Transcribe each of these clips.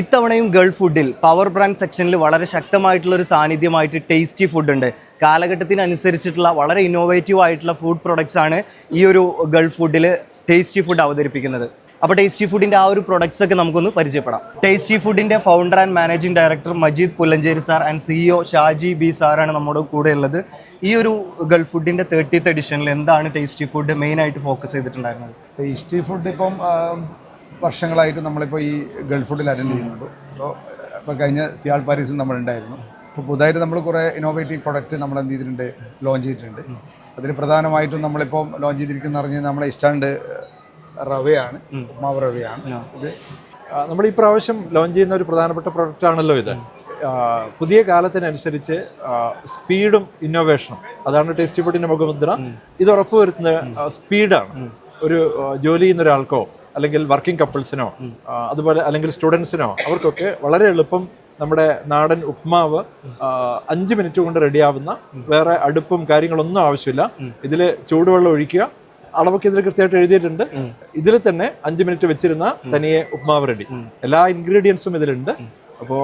ഇത്തവണയും ഗൾഫ് ഫുഡിൽ power brand സെക്ഷനിൽ വളരെ ശക്തമായിട്ടുള്ള ഒരു സാന്നിധ്യമായിട്ട് ടേസ്റ്റി ഫുഡ് ഉണ്ട്. കാലഘട്ടത്തിനനുസരിച്ചിട്ടുള്ള വളരെ ഇന്നോവേറ്റീവ് ആയിട്ടുള്ള ഫുഡ് പ്രൊഡക്ട്സ് ആണ് ഈ ഒരു ഗൾഫ് ഫുഡിൽ ടേസ്റ്റി ഫുഡ് അവതരിപ്പിക്കുന്നത്. അപ്പോൾ ടേസ്റ്റി ഫുഡിന്റെ ആ ഒരു പ്രൊഡക്ട്സ് ഒക്കെ നമുക്കൊന്ന് പരിചയപ്പെടാം. ടേസ്റ്റി ഫുഡിന്റെ founder and managing director Majeed Pullancheri sir and CEO Shaji B സാറാണ് നമ്മുടെ കൂടെ ഉള്ളത്. ഈ ഒരു ഗൾഫ് ഫുഡിന്റെ തേർട്ടീത്ത് എഡിഷനിൽ എന്താണ് ടേസ്റ്റി ഫുഡ് മെയിനായിട്ട് ഫോക്കസ് ചെയ്തിട്ടുണ്ടായിരുന്നത്? ടേസ്റ്റി ഫുഡ് ഇപ്പം വർഷങ്ങളായിട്ട് നമ്മളിപ്പോൾ ഈ ഗൾഫ് ഫുഡിൽ അറ്റൻഡ് ചെയ്യുന്നുണ്ട്. അപ്പോൾ ഇപ്പോൾ കഴിഞ്ഞ സിയാൾ പാരീസിൽ നമ്മളുണ്ടായിരുന്നു. അപ്പോൾ പുതുതായിട്ട് നമ്മൾ കുറേ ഇന്നോവേറ്റീവ് പ്രൊഡക്റ്റ് നമ്മൾ എന്ത് ചെയ്തിട്ടുണ്ട്? ലോഞ്ച് ചെയ്തിട്ടുണ്ട്. അതിൽ പ്രധാനമായിട്ടും നമ്മളിപ്പോൾ ലോഞ്ച് ചെയ്തിരിക്കുന്ന പറഞ്ഞ് നമ്മളെ ഇഷ്ടാണ്ട് റവയാണ്. ഉപ്മാവ് റവയാണ്. ഇത് നമ്മൾ ഈ പ്രാവശ്യം ലോഞ്ച് ചെയ്യുന്ന ഒരു പ്രധാനപ്പെട്ട പ്രൊഡക്റ്റ് ആണല്ലോ ഇത്. പുതിയ കാലത്തിനനുസരിച്ച് സ്പീഡും ഇന്നോവേഷനും അതാണ് ടേസ്റ്റി ഫുഡിന്റെ മുഖമുദ്ര. ഇത് ഉറപ്പുവരുത്തുന്ന സ്പീഡാണ് ഒരു ജോലി ചെയ്യുന്ന ഒരാൾക്കോ അല്ലെങ്കിൽ വർക്കിംഗ് കപ്പിൾസിനോ അതുപോലെ അല്ലെങ്കിൽ സ്റ്റുഡൻസിനോ അവർക്കൊക്കെ വളരെ എളുപ്പം നമ്മുടെ നാടൻ ഉപ്മാവ് അഞ്ച് മിനിറ്റ് കൊണ്ട് റെഡിയാവുന്ന വേറെ അടുപ്പും കാര്യങ്ങളൊന്നും ആവശ്യമില്ല. ഇതിൽ ചൂടുവെള്ളം ഒഴിക്കുക. അളവൊക്കെ ഇതിൽ കൃത്യമായിട്ട് എഴുതിയിട്ടുണ്ട്. ഇതിൽ തന്നെ അഞ്ച് മിനിറ്റ് വെച്ചിരുന്ന തനിയെ ഉപ്മാവ് റെഡി. എല്ലാ ഇൻഗ്രീഡിയൻസും ഇതിലുണ്ട്. അപ്പോൾ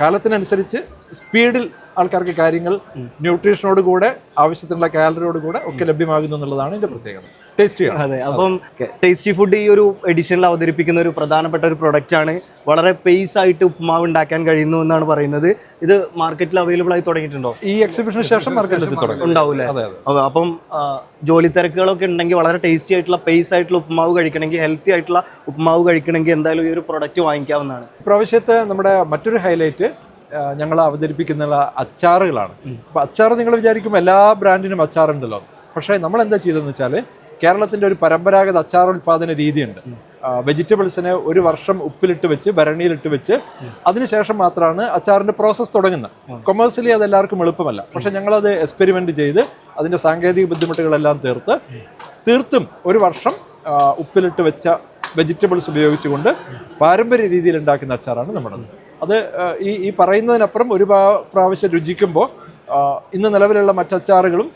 കാലത്തിനനുസരിച്ച് സ്പീഡിൽ ആൾക്കാർക്ക് കാര്യങ്ങൾ ന്യൂട്രീഷനോട് കൂടെ ആവശ്യത്തിനുള്ള കാലറിയോട് കൂടെ ഒക്കെ ലഭ്യമാകുന്നു എന്നുള്ളതാണ് ഇതിന്റെ പ്രത്യേകത. ടേസ്റ്റിയാണ് അതെ അപ്പം ടേസ്റ്റി ഫുഡ് ഈ ഒരു എഡിഷനിൽ അവതരിപ്പിക്കുന്ന ഒരു പ്രധാനപ്പെട്ട ഒരു പ്രൊഡക്റ്റ് ആണ്. വളരെ പേസ് ആയിട്ട് ഉപ്പുമാവ് ഉണ്ടാക്കാൻ കഴിയുന്നു എന്നാണ് പറയുന്നത്. ഇത് മാർക്കറ്റിൽ അവൈലബിൾ ആയി തുടങ്ങിയിട്ടുണ്ടോ? ഈ എക്സിബിഷന് ശേഷം മാർക്കറ്റിൽ എത്തി തുടങ്ങി. ഉണ്ടാവൂലേ? അതെ അതെ. അപ്പം ജോലി തിരക്കുകളൊക്കെ ഉണ്ടെങ്കിൽ വളരെ ടേസ്റ്റി ആയിട്ടുള്ള പേസ് ആയിട്ടുള്ള ഉപ്പുമാവ് കഴിക്കണമെങ്കിൽ ഹെൽത്തി ആയിട്ടുള്ള ഉപ്പുമാവ് കഴിക്കണമെങ്കിൽ എന്തായാലും ഈ ഒരു പ്രൊഡക്റ്റ് വാങ്ങിക്കാവുന്നതാണ്. പ്രാവശ്യത്തെ നമ്മുടെ മറ്റൊരു ഹൈലൈറ്റ് ഞങ്ങൾ അവതരിപ്പിക്കുന്ന അച്ചാറുകളാണ്. അപ്പോൾ അച്ചാർ നിങ്ങൾ വിചാരിക്കും എല്ലാ ബ്രാൻഡിനും അച്ചാറുണ്ടല്ലോ. പക്ഷേ നമ്മൾ എന്താ ചെയ്തതെന്ന് വെച്ചാൽ കേരളത്തിന്റെ ഒരു പരമ്പരാഗത അച്ചാർ ഉൽപാദന രീതിയുണ്ട്. വെജിറ്റബിൾസിനെ ഒരു വർഷം ഉപ്പിലിട്ട് വെച്ച് ഭരണിയിലിട്ട് വെച്ച് അതിനുശേഷം മാത്രമാണ് അച്ചാറിന്റെ പ്രോസസ്സ് തുടങ്ങുന്നത്. കൊമേഴ്സ്യലി അത് എല്ലാവർക്കും എളുപ്പമല്ല. പക്ഷേ ഞങ്ങളത് എക്സ്പെരിമെന്റ് ചെയ്ത് അതിന്റെ സാങ്കേതിക ബുദ്ധിമുട്ടുകളെല്ലാം തീർത്ത് തീർത്തും ഒരു വർഷം ഉപ്പിലിട്ട് വെച്ച വെജിറ്റബിൾസ് ഉപയോഗിച്ചുകൊണ്ട് പാരമ്പര്യ രീതിയിൽ ഉണ്ടാക്കുന്ന അച്ചാറാണ് നമ്മുടെ. അത് ഈ ഈ പറയുന്നതിനപ്പുറം ഒരു പ്രാ- പ്രാവശ്യം രുചിക്കുമ്പോൾ ഇന്ന് നിലവിലുള്ള മറ്റച്ചാറുകളും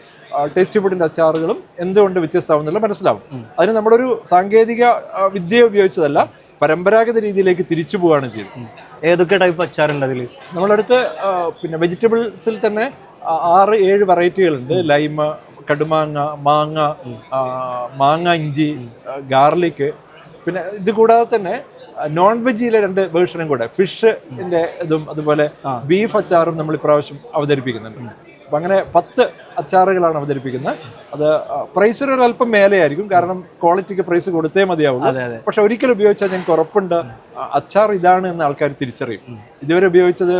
ടേസ്റ്റി ഫുഡിന്റെ അച്ചാറുകളും എന്തുകൊണ്ട് വ്യത്യസ്തമാവുന്നുള്ള മനസ്സിലാവും. അതിന് നമ്മുടെ ഒരു സാങ്കേതിക വിദ്യ ഉപയോഗിച്ചതല്ല പരമ്പരാഗത രീതിയിലേക്ക് തിരിച്ചു പോവുകയാണ് ചെയ്തത്. ഏതൊക്കെ ടൈപ്പ് അച്ചാറുണ്ട് അതിൽ നമ്മളടുത്ത് പിന്നെ വെജിറ്റബിൾസിൽ തന്നെ ആറ് ഏഴ് വെറൈറ്റികളുണ്ട്. ലൈമ് കടുമാങ്ങ മാങ്ങ മാങ്ങ ഇഞ്ചി ഗാർലിക്. പിന്നെ ഇത് കൂടാതെ തന്നെ നോൺ വെജിലെ രണ്ട് വേർഷനും കൂടെ ഫിഷിന്റെ ഇതും അതുപോലെ ബീഫ് അച്ചാറും നമ്മൾ ഇപ്രാവശ്യം അവതരിപ്പിക്കുന്നുണ്ട്. അപ്പം അങ്ങനെ പത്ത് അച്ചാറുകളാണ് അവതരിപ്പിക്കുന്നത്. അത് പ്രൈസിന് ഒരു അല്പം മേലെയായിരിക്കും. കാരണം ക്വാളിറ്റിക്ക് പ്രൈസ് കൊടുത്തേ മതിയാവുള്ളൂ. പക്ഷെ ഒരിക്കൽ ഉപയോഗിച്ചാൽ ഞങ്ങൾക്ക് ഉറപ്പുണ്ട്. അച്ചാർ ഇതാണ് എന്ന് ആൾക്കാർ തിരിച്ചറിയും. ഇതുവരെ ഉപയോഗിച്ചത്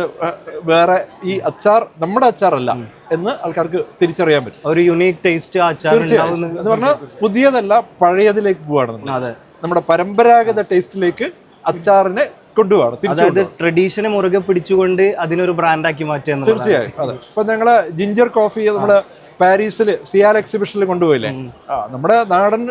വേറെ ഈ അച്ചാർ നമ്മുടെ അച്ചാറല്ല എന്ന് ആൾക്കാർക്ക് തിരിച്ചറിയാൻ പറ്റും. ഒരു യുണീക് ടേസ്റ്റ് അച്ചാർ തീർച്ചയായും. എന്ന് പറഞ്ഞാൽ പുതിയതല്ല പഴയതിലേക്ക് പോവാണ് നമ്മുടെ പരമ്പരാഗത ടേസ്റ്റിലേക്ക് അച്ചാറിനെ കൊണ്ടുപോകണം അതായത് ട്രഡീഷനെ മുറുകെ പിടിച്ചുകൊണ്ട് അതിനൊരു ബ്രാൻഡാക്കി മാറ്റുക. തീർച്ചയായും. അതെ. ഇപ്പൊ ഞങ്ങൾ ജിഞ്ചർ കോഫി നമ്മൾ പാരീസിൽ സിയാൽ എക്സിബിഷനിൽ കൊണ്ടുപോയില്ലേ? ആ നമ്മുടെ നാടൻ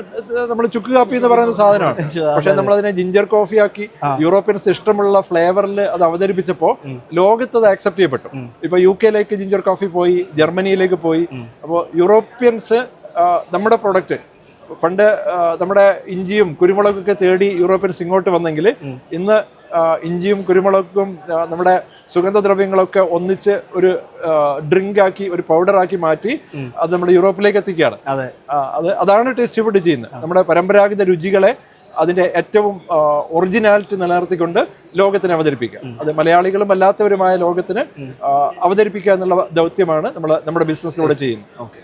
നമ്മൾ ചുക്ക് കാപ്പി എന്ന് പറയുന്ന സാധനമാണ്. പക്ഷെ നമ്മൾ അതിനെ ജിഞ്ചർ കോഫി ആക്കി യൂറോപ്യൻസ് ഇഷ്ടമുള്ള ഫ്ലേവറിൽ അത് അവതരിപ്പിച്ചപ്പോൾ ലോകത്ത് അത് ആക്സെപ്റ്റ് ചെയ്യപ്പെട്ടു. ഇപ്പൊ യു കെയിലേക്ക് ജിഞ്ചർ കോഫി പോയി ജർമ്മനിയിലേക്ക് പോയി. അപ്പോൾ യൂറോപ്യൻസ് നമ്മുടെ പ്രൊഡക്റ്റ് പണ്ട് നമ്മുടെ ഇഞ്ചിയും കുരുമുളകൊക്കെ തേടി യൂറോപ്യൻസ് ഇങ്ങോട്ട് വന്നെങ്കിൽ ഇന്ന് ഇഞ്ചിയും കുരുമുളകും നമ്മുടെ സുഗന്ധദ്രവ്യങ്ങളൊക്കെ ഒന്നിച്ച് ഒരു ഡ്രിങ്ക് ആക്കി ഒരു പൗഡർ ആക്കി മാറ്റി അത് നമ്മൾ യൂറോപ്പിലേക്ക് എത്തിക്കുകയാണ്. അതെ. അത് അതാണ് ടേസ്റ്റ് ഫുഡ് ചെയ്യുന്നത്. നമ്മുടെ പരമ്പരാഗത രുചികളെ അതിന്റെ ഏറ്റവും ഒറിജിനാലിറ്റി നിലനിർത്തിക്കൊണ്ട് ലോകത്തിന് അവതരിപ്പിക്കുക. അത് മലയാളികളും അല്ലാത്തവരുമായ ലോകത്തിന് അവതരിപ്പിക്കുക എന്നുള്ള ദൗത്യമാണ് നമ്മൾ നമ്മുടെ ബിസിനസ്സിലൂടെ ചെയ്യുന്നത്. ഓക്കെ.